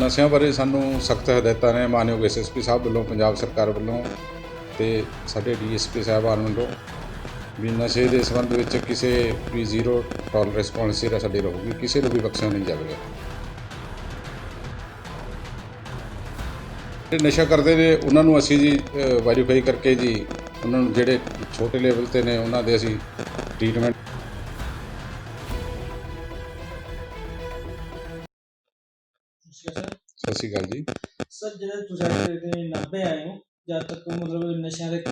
ਨਸ਼ਿਆਂ ਬਾਰੇ ਸਾਨੂੰ ਸਖਤ ਹਦਾਇਤਾਂ ਨੇ ਮਾਨਯੋਗ ਐਸਐਸਪੀ ਸਾਹਿਬ ਵੱਲੋਂ, ਪੰਜਾਬ ਸਰਕਾਰ ਵੱਲੋਂ ਤੇ ਸਾਡੇ ਡੀਐਸਪੀ ਸਾਹਿਬਾਨ ਵੱਲੋਂ ਵੀ ਨਸ਼ੇ ਦੇ ਸੰਬੰਧ ਵਿੱਚ ਕਿਸੇ ਵੀ ਜ਼ੀਰੋ ਟੋਲਰੈਂਸ ਪਾਲਿਸੀ ਦਾ ਸਾਡੀ ਰਹੂਗੀ, ਕਿਸੇ ਨੂੰ ਵੀ ਬਖਸ਼ਿਆ ਨਹੀਂ ਜਾਵੇਗਾ। ਜਿਹੜੇ ਨਸ਼ਾ ਕਰਦੇ ਨੇ, ਉਹਨਾਂ ਨੂੰ ਅਸੀਂ ਜੀ ਵੈਰੀਫਾਈ ਕਰਕੇ ਜੀ, ਉਹਨਾਂ ਨੂੰ ਜਿਹੜੇ ਛੋਟੇ ਲੈਵਲ ਤੇ ਨੇ, ਉਹਨਾਂ ਦੇ ਅਸੀਂ ਟ੍ਰੀਟਮੈਂਟ ਸ਼੍ਰੀ ਅਕਾਲ ਜੀ। ਸਰ ਜਿਹੜੇ ਤੁਸੀਂ ਜਿਹੜੇ 90 ਆਏ ਹੋ ਜਦ ਤੱਕ ਮਤਲਬ ਨਸ਼ਿਆਂ ਦੇ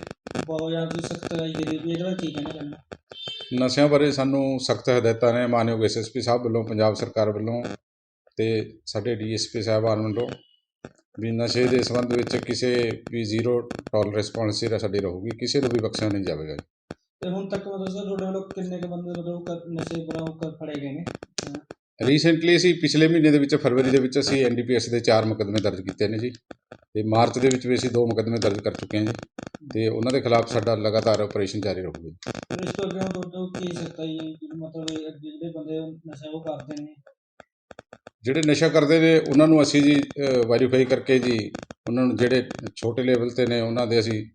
ਬਹੁਤ ਜ਼ਿਆਦਾ ਤੁਸੀਂ ਸਖਤ ਕਰੀ ਵੀ ਇਹਦੇ ਬਾਰੇ ਕੀ ਕਹਿਣਾ ਚਾਹੁੰਦੇ ਨਸ਼ਿਆਂ ਬਾਰੇ ਸਾਨੂੰ ਸਖਤ ਹਦਾਇਤਾਂ ਨੇ ਮਾਨਯੋਗ ਐਸਐਸਪੀ ਸਾਹਿਬ ਵੱਲੋਂ ਪੰਜਾਬ ਸਰਕਾਰ ਵੱਲੋਂ ਤੇ ਸਾਡੇ ਡੀਐਸਪੀ ਸਾਹਿਬਾਨ ਵੱਲੋਂ ਵੀ ਨਸ਼ੇ ਦੇ ਸੰਬੰਧ ਵਿੱਚ ਕਿਸੇ ਵੀ ਜ਼ੀਰੋ ਟੋਲਰੈਂਸ ਪਾਲਿਸੀ ਦਾ ਸਾਡੀ ਰਹੂਗੀ ਕਿਸੇ ਨੂੰ ਵੀ ਬਖਸ਼ਿਆ ਨਹੀਂ ਜਾਵੇਗਾ ਤੇ ਹੁਣ ਤੱਕ ਮਤਲਬ ਸਰ ਤੁਹਾਡੇ ਵੱਲੋਂ ਕਿੰਨੇ ਕੁ ਬੰਦੇ ਮਤਲਬ ਕਰ- ਨਸ਼ੇ ਬਰਾਮਦ ਕਰ ਫੜੇ ਗਏ ਨੇ? ਰੀਸੈਂਟਲੀ ਅਸੀਂ ਪਿਛਲੇ ਮਹੀਨੇ ਦੇ ਵਿੱਚ ਫਰਵਰੀ ਦੇ ਵਿੱਚ ਅਸੀਂ ਐਨਡੀਪੀਐਸ ਦੇ ਚਾਰ ਮੁਕੱਦਮੇ ਦਰਜ ਕੀਤੇ ਨੇ ਜੀ। ਤੇ ਮਾਰਚ ਦੇ ਵਿੱਚ ਵੀ ਅਸੀਂ ਦੋ ਮੁਕੱਦਮੇ ਦਰਜ ਕਰ ਚੁੱਕੇ ਹਾਂ ਜੀ। ਤੇ ਉਹਨਾਂ ਦੇ ਖਿਲਾਫ ਸਾਡਾ ਲਗਾਤਾਰ ਆਪਰੇਸ਼ਨ ਜਾਰੀ ਰਹੂਗਾ ਜੀ। ਫਿਰ ਇਸ ਤੋਂ ਅੱਗੇ ਹੁਣ ਤੁਹਾਡੇ ਤੋਂ ਕੀ ਸਖਤਾਈ ਮਤਲਬ ਇਹ ਅੱਗੇ ਜਿਹੜੇ ਬੰਦੇ ਨਸ਼ਾ ਉਹ ਕਰਦੇ ਨੇ? ਜਿਹੜੇ ਨਸ਼ਾ ਕਰਦੇ ਨੇ ਉਹਨਾਂ ਨੂੰ ਅਸੀਂ ਜੀ ਵੈਰੀਫਾਈ ਕਰਕੇ ਜੀ ਉਹਨਾਂ ਨੂੰ ਜਿਹੜੇ ਛੋਟੇ ਲੈਵਲ ਤੇ ਨੇ ਉਹਨਾਂ ਦੇ ਅਸੀਂ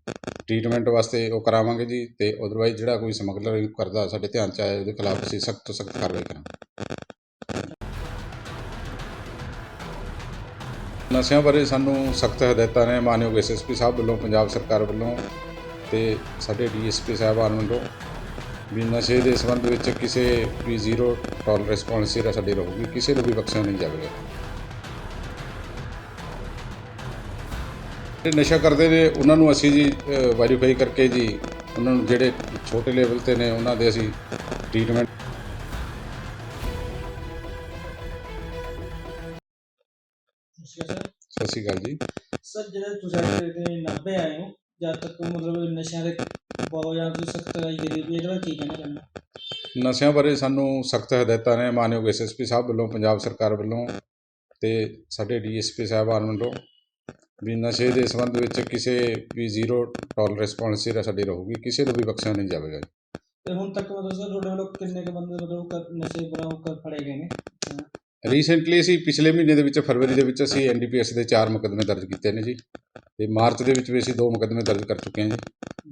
ਟ੍ਰੀਟਮੈਂਟ ਵਾਸਤੇ ਉਹ ਕਰਾਵਾਂਗੇ ਜੀ। ਤੇ ਅਦਰਵਾਈਜ਼ ਜਿਹੜਾ ਕੋਈ ਸਮਗਲਰ ਕਰਦਾ ਸਾਡੇ ਧਿਆਨ ਚ ਆਇਆ ਉਹਦੇ ਖਿਲਾਫ ਅਸੀਂ ਸਖਤ ਤੋਂ ਸਖਤ ਕਾਰਵਾਈ ਕਰਾਂਗੇ। ਨਸ਼ਿਆਂ ਬਾਰੇ ਸਾਨੂੰ ਸਖਤ ਹਦਾਇਤਾਂ ਨੇ ਮਾਨਯੋਗ ਐਸਐਸਪੀ ਸਾਹਿਬ ਵੱਲੋਂ, ਪੰਜਾਬ ਸਰਕਾਰ ਵੱਲੋਂ ਤੇ ਸਾਡੇ ਡੀਐਸਪੀ ਸਾਹਿਬਾਨ ਵੱਲੋਂ ਵੀ ਨਸ਼ੇ ਦੇ ਸੰਬੰਧ ਵਿੱਚ ਕਿਸੇ ਵੀ ਜ਼ੀਰੋ ਟੋਲਰੈਂਸ ਪਾਲਿਸੀ ਦਾ ਸਾਡੀ ਰਹੂਗੀ ਕਿਸੇ ਨੂੰ ਵੀ ਬਖਸ਼ਿਆ ਨਹੀਂ ਜਾਵੇਗਾ ਜਿਹੜੇ ਨਸ਼ਾ ਕਰਦੇ ਨੇ, ਉਹਨਾਂ ਨੂੰ ਅਸੀਂ ਜੀ ਵੈਰੀਫਾਈ ਕਰਕੇ ਜੀ, ਉਹਨਾਂ ਨੂੰ ਜਿਹੜੇ ਛੋਟੇ ਲੈਵਲ ਤੇ ਨੇ, ਉਹਨਾਂ ਦੇ ਅਸੀਂ ਟ੍ਰੀਟਮੈਂਟ ਸਤਿ ਸ਼੍ਰੀ ਅਕਾਲ ਜੀ। ਸਰ ਜਿਹੜੇ ਤੁਸੀਂ ਜਿਹੜੇ 90 ਆਏ ਹੋ ਜਦ ਤੱਕ ਮਤਲਬ ਨਸ਼ਿਆਂ ਦੇ ਬਹੁਤ ਜ਼ਿਆਦਾ ਤੁਸੀਂ ਸਖਤ ਕਰਾਈ ਕਰੀ ਵੀ ਇਹਦੇ ਬਾਰੇ ਕੀ ਕਹਿਣਾ ਚਾਹੁੰਦੇ ਨਸ਼ਿਆਂ ਬਾਰੇ ਸਾਨੂੰ ਸਖਤ ਹਦਾਇਤਾਂ ਨੇ ਮਾਨਯੋਗ ਐਸਐਸਪੀ ਸਾਹਿਬ ਵੱਲੋਂ ਪੰਜਾਬ ਸਰਕਾਰ ਵੱਲੋਂ ਤੇ ਸਾਡੇ ਡੀਐਸਪੀ ਸਾਹਿਬਾਨ ਵੱਲੋਂ ਵੀ ਨਸ਼ੇ ਦੇ ਸੰਬੰਧ ਵਿੱਚ ਕਿਸੇ ਵੀ ਜ਼ੀਰੋ ਟੋਲਰੈਂਸ ਪਾਲਿਸੀ ਸਾਡੀ ਰਹੂਗੀ ਕਿਸੇ ਨੂੰ ਵੀ ਬਖਸ਼ਿਆ ਨਹੀਂ ਜਾਵੇਗਾ ਤੇ ਹੁਣ ਤੱਕ ਮਤਲਬ ਸਰ ਤੁਹਾਡੇ ਵੱਲੋਂ ਕਿੰਨੇ ਕੁ ਬੰਦੇ ਮਤਲਬ ਨਸ਼ੇ ਬਰਾਮਦ ਕਰ ਫੜੇ ਗਏ ਨੇ? ਰੀਸੈਂਟਲੀ ਅਸੀਂ ਪਿਛਲੇ ਮਹੀਨੇ ਦੇ ਵਿੱਚ ਫਰਵਰੀ ਦੇ ਵਿੱਚ ਅਸੀਂ ਐਨਡੀਪੀਐਸ ਦੇ ਚਾਰ ਮੁਕੱਦਮੇ ਦਰਜ ਕੀਤੇ ਨੇ ਜੀ। ਤੇ ਮਾਰਚ ਦੇ ਵਿੱਚ ਵੀ ਅਸੀਂ ਦੋ ਮੁਕੱਦਮੇ ਦਰਜ ਕਰ ਚੁੱਕੇ ਹਾਂ ਜੀ।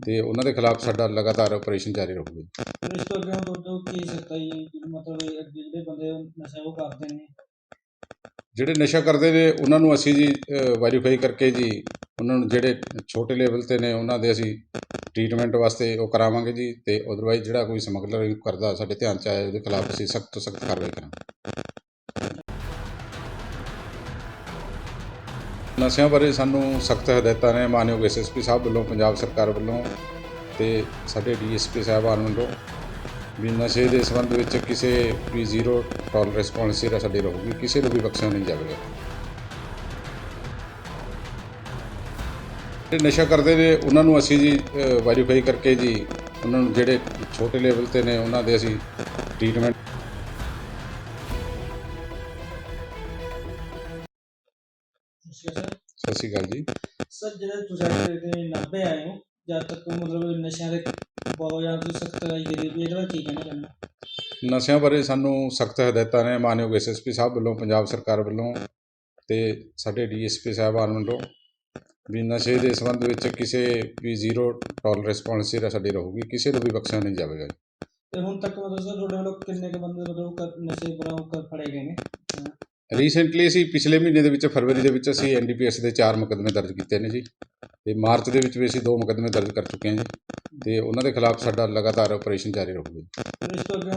ਤੇ ਉਹਨਾਂ ਦੇ ਖਿਲਾਫ ਸਾਡਾ ਲਗਾਤਾਰ ਆਪਰੇਸ਼ਨ ਜਾਰੀ ਰਹੂਗਾ ਜੀ। ਇਸ ਤੋਂ ਅੱਗੇ ਮਤਲਬ ਜਿਹੜੇ ਬੰਦੇ ਨਸ਼ਾ ਉਹ ਕਰਦੇ ਨੇ? ਜਿਹੜੇ ਨਸ਼ਾ ਕਰਦੇ ਨੇ ਉਹਨਾਂ ਨੂੰ ਅਸੀਂ ਜੀ ਵੈਰੀਫਾਈ ਕਰਕੇ ਜੀ ਉਹਨਾਂ ਨੂੰ ਜਿਹੜੇ ਛੋਟੇ ਲੈਵਲ ਤੇ ਨੇ ਉਹਨਾਂ ਦੇ ਅਸੀਂ ਟ੍ਰੀਟਮੈਂਟ ਵਾਸਤੇ ਉਹ ਕਰਾਵਾਂਗੇ ਜੀ। ਤੇ ਅਦਰਵਾਈਜ਼ ਜਿਹੜਾ ਕੋਈ ਸਮਗਲਰ ਕਰਦਾ ਸਾਡੇ ਧਿਆਨ ਚ ਆਇਆ ਉਹਦੇ ਖਿਲਾਫ ਅਸੀਂ ਸਖਤ ਤੋਂ ਸਖਤ ਕਾਰਵਾਈ ਕਰਾਂਗੇ। ਨਸ਼ਿਆਂ ਬਾਰੇ ਸਾਨੂੰ ਸਖਤ ਹਦਾਇਤਾਂ ਨੇ, ਮਾਨਯੋਗ ਐਸਐਸਪੀ ਸਾਹਿਬ ਵੱਲੋਂ, ਪੰਜਾਬ ਸਰਕਾਰ ਵੱਲੋਂ ਤੇ ਸਾਡੇ ਡੀਐਸਪੀ ਸਾਹਿਬਾਨ ਵੱਲੋਂ ਵੀ ਨਸ਼ੇ ਦੇ ਸੰਬੰਧ ਵਿੱਚ ਕਿਸੇ ਵੀ ਜ਼ੀਰੋ ਟੋਲਰੈਂਸ ਪਾਲਿਸੀ ਦਾ ਸਾਡੀ ਰਹੂਗੀ ਕਿਸੇ ਨੂੰ ਵੀ ਬਖਸ਼ਿਆ ਨਹੀਂ ਜਾਵੇਗਾ। ਜਿਹੜੇ ਨਸ਼ਾ ਕਰਦੇ ਨੇ, ਉਹਨਾਂ ਨੂੰ ਅਸੀਂ ਜੀ ਵੈਰੀਫਾਈ ਕਰਕੇ ਜੀ, ਉਹਨਾਂ ਨੂੰ ਜਿਹੜੇ ਛੋਟੇ ਲੈਵਲ ਤੇ ਨੇ, ਉਹਨਾਂ ਦੇ ਅਸੀਂ ਟ੍ਰੀਟਮੈਂਟ ਸਤਿ ਸ਼੍ਰੀ ਅਕਾਲ ਜੀ। ਸਰ ਜਿਹੜੇ ਤੁਸੀਂ ਜਿਹੜੇ 90 ਆਏ ਹੋ ਜਦ ਤੱਕ ਮਤਲਬ ਨਸ਼ਿਆਂ ਦੇ ਬਹੁਤ ਜ਼ਿਆਦਾ ਤੁਸੀਂ ਸਖਤ ਕਰਾਈ ਕਰੀ ਵੀ ਇਹਦੇ ਬਾਰੇ ਕੀ ਕਹਿਣਾ ਚਾਹੁੰਦੇ ਨਸ਼ਿਆਂ ਬਾਰੇ ਸਾਨੂੰ ਸਖਤ ਹਦਾਇਤਾਂ ਨੇ ਮਾਨਯੋਗ ਐਸਐਸਪੀ ਸਾਹਿਬ ਵੱਲੋਂ ਪੰਜਾਬ ਸਰਕਾਰ ਵੱਲੋਂ ਤੇ ਸਾਡੇ ਡੀਐਸਪੀ ਸਾਹਿਬਾਨ ਵੱਲੋਂ ਵੀ ਨਸ਼ੇ ਦੇ ਸੰਬੰਧ ਵਿੱਚ ਕਿਸੇ ਵੀ ਜ਼ੀਰੋ ਟੋਲਰੈਂਸ ਪਾਲਿਸੀ ਸਾਡੀ ਰਹੂਗੀ ਕਿਸੇ ਨੂੰ ਵੀ ਬਖਸ਼ਿਆ ਨਹੀਂ ਜਾਵੇਗਾ ਤੇ ਹੁਣ ਤੱਕ ਮਤਲਬ ਸਰ ਤੁਹਾਡੇ ਵੱਲੋਂ ਕਿੰਨੇ ਕੁ ਬੰਦੇ ਮਤਲਬ ਕਰ- ਨਸ਼ੇ ਬਰਾਮਦ ਕਰ ਫੜੇ ਗਏ ਨੇ? ਰੀਸੈਂਟਲੀ ਅਸੀਂ ਪਿਛਲੇ ਮਹੀਨੇ ਦੇ ਵਿੱਚ ਫਰਵਰੀ ਦੇ ਵਿੱਚ ਅਸੀਂ ਐਨਡੀਪੀਐਸ ਦੇ ਚਾਰ ਮੁਕੱਦਮੇ ਦਰਜ ਕੀਤੇ ਨੇ ਜੀ। ਤੇ ਮਾਰਚ ਦੇ ਵਿੱਚ ਵੀ ਅਸੀਂ ਦੋ ਮੁਕੱਦਮੇ ਦਰਜ ਕਰ ਚੁੱਕੇ ਹਾਂ ਜੀ। ਤੇ ਉਹਨਾਂ ਦੇ ਖਿਲਾਫ ਸਾਡਾ ਲਗਾਤਾਰ ਆਪਰੇਸ਼ਨ ਜਾਰੀ ਰਹੂਗਾ ਜੀ। ਇਸ ਤੋਂ ਅੱਗੇ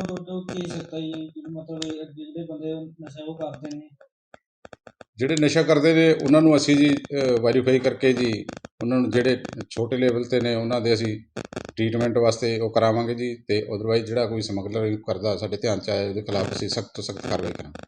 ਮਤਲਬ ਜਿਹੜੇ ਬੰਦੇ ਨਸ਼ਾ ਉਹ ਕਰਦੇ ਨੇ? ਜਿਹੜੇ ਨਸ਼ਾ ਕਰਦੇ ਨੇ ਉਹਨਾਂ ਨੂੰ ਅਸੀਂ ਜੀ ਵੈਰੀਫਾਈ ਕਰਕੇ ਜੀ ਉਹਨਾਂ ਨੂੰ ਜਿਹੜੇ ਛੋਟੇ ਲੈਵਲ ਤੇ ਨੇ ਉਹਨਾਂ ਦੇ ਅਸੀਂ ਟ੍ਰੀਟਮੈਂਟ ਵਾਸਤੇ ਉਹ ਕਰਾਵਾਂਗੇ ਜੀ। ਤੇ ਅਦਰਵਾਈਜ਼ ਜਿਹੜਾ ਕੋਈ ਸਮਗਲਰ ਕਰਦਾ ਸਾਡੇ ਧਿਆਨ ਚ ਆਇਆ ਉਹਦੇ ਖਿਲਾਫ ਅਸੀਂ ਸਖਤ ਤੋਂ ਸਖਤ ਕਾਰਵਾਈ ਕਰਾਂਗੇ।